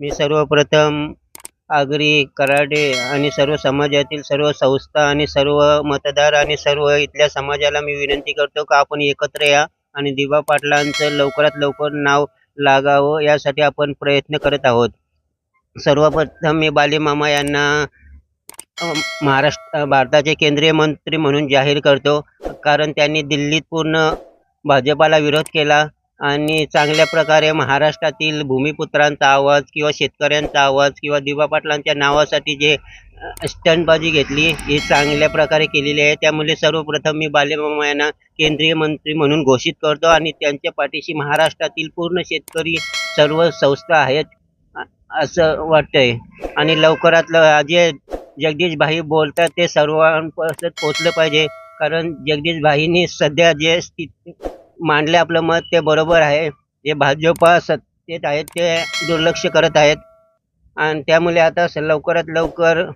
मी सर्वप्रथम आगरी कराडे आणि सर्व समाजातील सर्व संस्था आणि सर्व मतदार आणि सर्व इथल्या समाजाला मी विनंती करतो का आपण एकत्र या आणि दिवा पाटलांचं लवकरात लवकर नाव लागावं यासाठी आपण प्रयत्न करत आहोत. सर्वप्रथम मी बालेमामा यांना महाराष्ट्र भारताचे केंद्रीय मंत्री म्हणून जाहीर करतो. कारण त्यांनी दिल्लीत पूर्ण भाजपाला विरोध केला. आणि चांगल्या प्रकारे महाराष्ट्रातील भूमिपुत्रांचा आवाज किंवा शेतकऱ्यांचा आवाज किंवा दिवा पाटलांच्या नावासाठी जे स्टंटबाजी घेतली ही चांगल्या प्रकारे केलेली आहे. त्यामुळे सर्वप्रथम मी बालेमामा यांना केंद्रीय मंत्री म्हणून घोषित करतो आणि त्यांच्या पाठीशी महाराष्ट्रातील पूर्ण शेतकरी सर्व संस्था आहेत असं वाटतंय. आणि लवकरात ल जे जगदीश भाई बोलतात ते सर्वांपर्यंत पोचलं पाहिजे. कारण जगदीश भाईंनी सध्या जे स्थिती मांडले आपलं मत ते बरोबर आहे. जे भाजपा सत्तेत आहेत ते दुर्लक्ष करत आहेत. आणि त्यामुळे आता स- लवकरात लवकर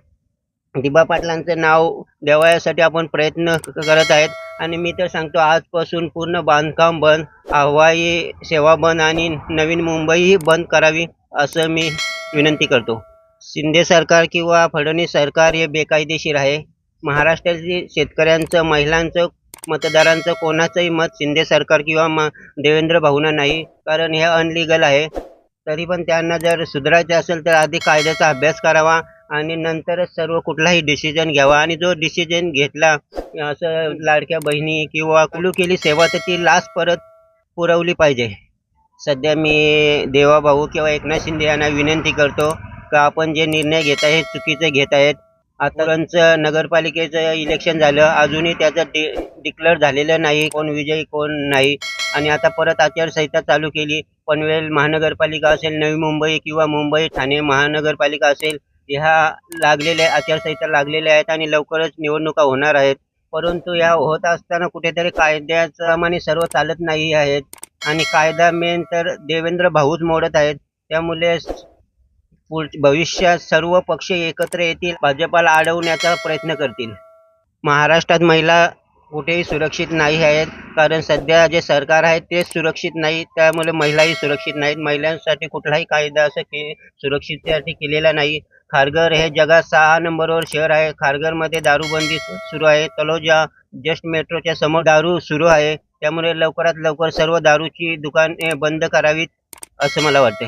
दिबा पाटलांचं नाव देवायासाठी आपण प्रयत्न करत आहेत. आणि मी तर सांगतो आजपासून पूर्ण बांधकाम बंद हवाई सेवा बंद आणि नवीन मुंबईही बंद करावी असं मी विनंती करतो. शिंदे सरकार किंवा फडणवीस सरकार हे बेकायदेशीर आहे. महाराष्ट्रातील शेतकऱ्यांचं महिलांचं मतदारांचं कोणाचंही मत शिंदे सरकार किंवा म देवेंद्र भाऊना नाही कारण हे अनलिगल आहे. तरी पण त्यांना जर सुधारायचं असेल तर आधी कायद्याचा अभ्यास करावा आणि नंतरच सर्व कुठलाही डिसिजन घ्यावा. आणि जो डिसिजन घेतला असं लाडक्या बहिणी किंवा कुलू केली सेवा तर ती लास्ट परत पुरवली पाहिजे. सध्या मी देवाभाऊ किंवा एकनाथ शिंदे यांना विनंती करतो का आपण जे निर्णय घेत आहे चुकीचे घेत आहेत. आतापर्यंत नगरपालिकेचं इलेक्शन झालं. अजूनही त्याचं डि डिक्लेअर झालेलं नाही. कोण विजयी कोण नाही. आणि आता परत आचारसंहिता चालू केली. पनवेल महानगरपालिका असेल नवी मुंबई किंवा मुंबई ठाणे महानगरपालिका असेल ह्या लागलेल्या आचारसंहिता लागलेल्या आहेत आणि लवकरच निवडणुका होणार आहेत. परंतु या होत असताना कुठेतरी कायद्याप्रमाणे सर्व चालत नाही आहेत. आणि कायदा मेन तर देवेंद्र भाऊच मोडत आहेत. त्यामुळे भविष्यात सर्व पक्ष एकत्र येतील भाजपाला अडवण्याचा प्रयत्न करतील. महाराष्ट्रात महिला कुठेही सुरक्षित नाही आहेत कारण सध्या जे सरकार आहे ते सुरक्षित नाही त्यामुळे महिलाही सुरक्षित नाहीत. महिलांसाठी कुठलाही कायदा असं के सुरक्षिततेसाठी केलेला नाही. खारघर हे जगात सहा नंबरवर शहर आहे. खारघरमध्ये दारूबंदी सुरू आहे. तलोजा जस्ट मेट्रोच्या समोर दारू सुरू आहे. त्यामुळे लवकरात लवकर सर्व दारूची दुकाने बंद करावीत असं मला वाटते